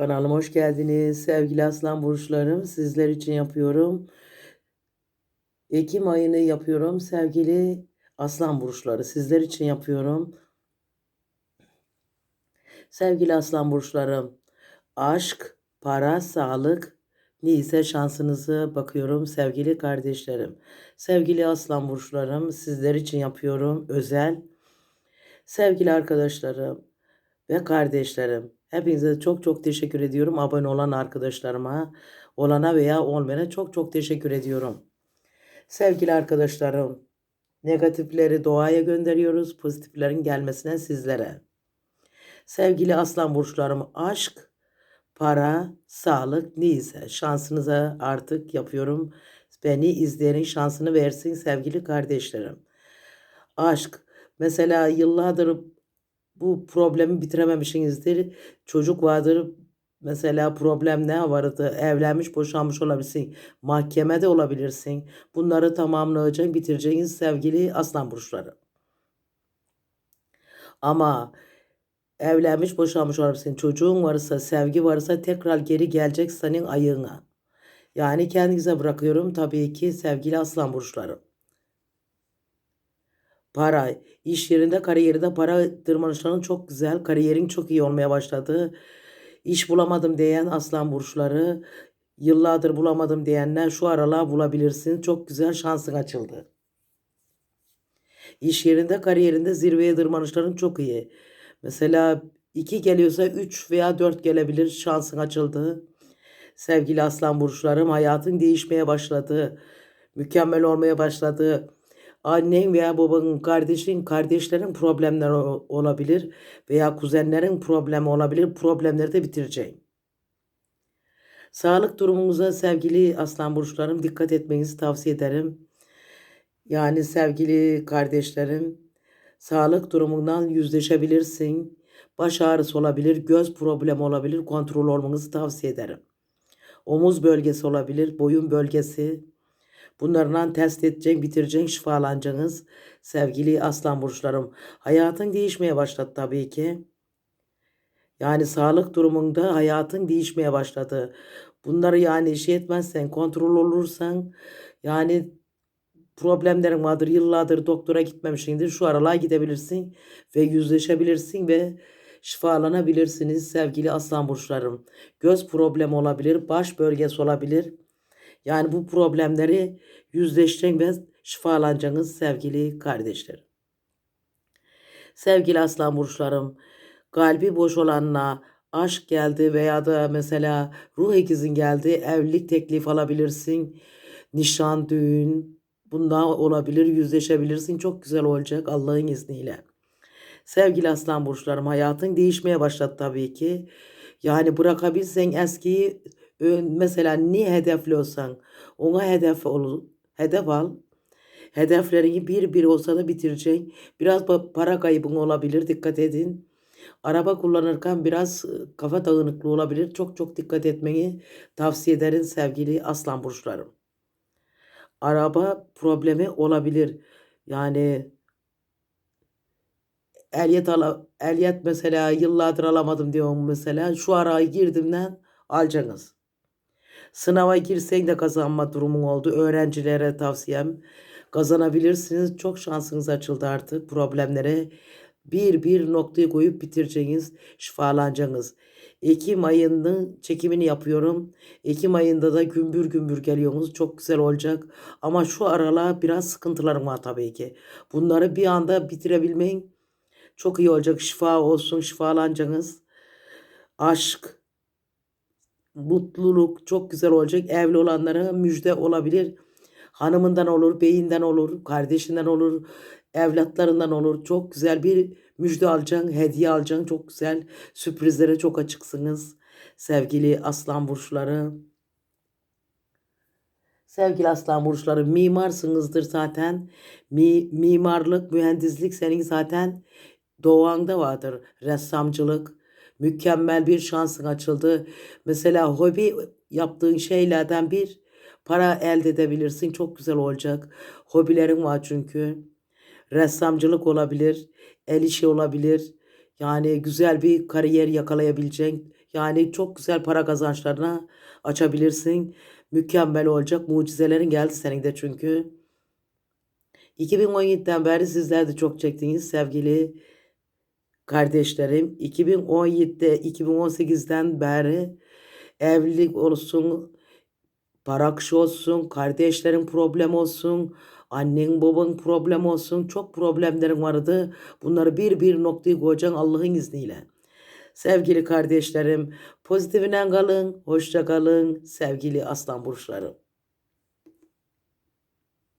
Kanalıma hoş geldiniz. Sevgili aslan burçlarım sizler için yapıyorum. Ekim ayını yapıyorum sevgili aslan burçları. Sizler için yapıyorum. Sevgili aslan burçlarım. Aşk, para, sağlık neyse şansınızı bakıyorum sevgili kardeşlerim. Sevgili aslan burçlarım sizler için yapıyorum özel. Sevgili arkadaşlarım ve kardeşlerim. Hepinize çok çok teşekkür ediyorum. Abone olan arkadaşlarıma, olana veya olmayana çok çok teşekkür ediyorum. Sevgili arkadaşlarım, negatifleri doğaya gönderiyoruz, pozitiflerin gelmesine sizlere. Sevgili aslan burçlarım, aşk, para, sağlık neyse şansınıza artık yapıyorum. Beni izleyenin şansını versin sevgili kardeşlerim. Aşk, mesela yıllardır bu problemi bitirememişsinizdir. Çocuk vardır. Mesela problem ne vardı? Evlenmiş, boşanmış olabilirsin. Mahkemede olabilirsin. Bunları tamamlayacaksın, bitireceksiniz sevgili aslan burçları. Ama evlenmiş, boşanmış olabilirsin. Çocuğun varsa, sevgi varsa tekrar geri gelecek senin ayığına. Yani kendinize bırakıyorum tabii ki sevgili aslan burçları. Para, iş yerinde, kariyerinde para tırmanışların çok güzel, kariyerin çok iyi olmaya başladı. İş bulamadım diyen aslan burçları, yıllardır bulamadım diyenler şu aralar bulabilirsin. Çok güzel şansın açıldı. İş yerinde, kariyerinde zirveye tırmanışların çok iyi. Mesela 2 geliyorsa 3 veya 4 gelebilir. Şansın açıldı. Sevgili aslan burçlarım hayatın değişmeye başladı. Mükemmel olmaya başladı. Annen veya babanın, kardeşin, kardeşlerin problemleri olabilir veya kuzenlerin problemi olabilir. Problemleri de bitireceğim. Sağlık durumunuza sevgili aslan burçlarım dikkat etmenizi tavsiye ederim. Yani sevgili kardeşlerim, sağlık durumundan yüzleşebilirsin. Baş ağrısı olabilir, göz problemi olabilir. Kontrol olmanızı tavsiye ederim. Omuz bölgesi olabilir, boyun bölgesi. Bunlarla test edeceksin, bitireceksin, şifalanacaksınız. Sevgili aslan burçlarım. Hayatın değişmeye başladı tabii ki. Yani sağlık durumunda hayatın değişmeye başladı. Bunları yani şey etmezsen, kontrol olursan yani problemlerin vardır. Yıllardır doktora gitmemişsindir. Şu aralar gidebilirsin ve yüzleşebilirsin ve şifalanabilirsiniz sevgili aslan burçlarım. Göz problemi olabilir, baş bölgesi olabilir. Yani bu problemleri yüzleşeceksin ve şifalanacaksınız sevgili kardeşlerim. Sevgili aslan burçlarım, kalbi boş olanla aşk geldi veya da mesela ruh ikizin geldi, evlilik teklif alabilirsin, nişan, düğün, bundan olabilir, yüzleşebilirsin. Çok güzel olacak Allah'ın izniyle. Sevgili aslan burçlarım, hayatın değişmeye başladı tabii ki. Yani bırakabilsen eskiyi mesela ne hedefliyorsan ona hedef ol, hedef al. Hedeflerini bir bir olsa da bitireceksin. Biraz pa- para kaybın olabilir. Dikkat edin. Araba kullanırken biraz e, kafa dağınıklığı olabilir. Çok çok dikkat etmeyi tavsiye ederim sevgili aslan burçlarım. Araba problemi olabilir. Yani ehliyet ala, ehliyet mesela yıllardır alamadım diyorum mesela. Şu araya girdimden alacaksınız. Sınava girsen de kazanma durumun oldu. Öğrencilere tavsiyem kazanabilirsiniz. Çok şansınız açıldı artık. Problemlere bir bir noktayı koyup bitireceğiniz, şifalanacaksınız. Ekim ayının çekimini yapıyorum. Ekim ayında da gümbür gümbür geliyorsunuz. Çok güzel olacak. Ama şu aralar biraz sıkıntılarım var tabii ki. Bunları bir anda bitirebilmeyin. Çok iyi olacak. Şifa olsun, şifalanacaksınız. Aşk, mutluluk çok güzel olacak. Evli olanlara müjde olabilir. Hanımından olur, beyinden olur, kardeşinden olur, evlatlarından olur. Çok güzel bir müjde alacaksın, hediye alacaksın. Çok güzel sürprizlere çok açıksınız. Sevgili aslan burçları. Sevgili aslan burçları mimarsınızdır zaten. Mi, mimarlık, mühendislik senin zaten doğanda vardır. Ressamcılık, mükemmel bir şansın açıldı. Mesela hobi yaptığın şeylerden bir para elde edebilirsin. Çok güzel olacak. Hobilerin var çünkü. Ressamcılık olabilir, el işi olabilir. Yani güzel bir kariyer yakalayabileceksin. Yani çok güzel para kazançlarına açabilirsin. Mükemmel olacak. Mucizelerin geldi senin de çünkü. 2017'den beri sizler de çok çektiniz sevgili kardeşlerim. 2017'de 2018'den beri evlilik olsun, para akışı olsun, kardeşlerin problem olsun, annen baban problem olsun. Çok problemlerin vardı. Bunları bir bir noktayı koyacaksın Allah'ın izniyle. Sevgili kardeşlerim, pozitifinen kalın, hoşça kalın sevgili aslan burçlarım.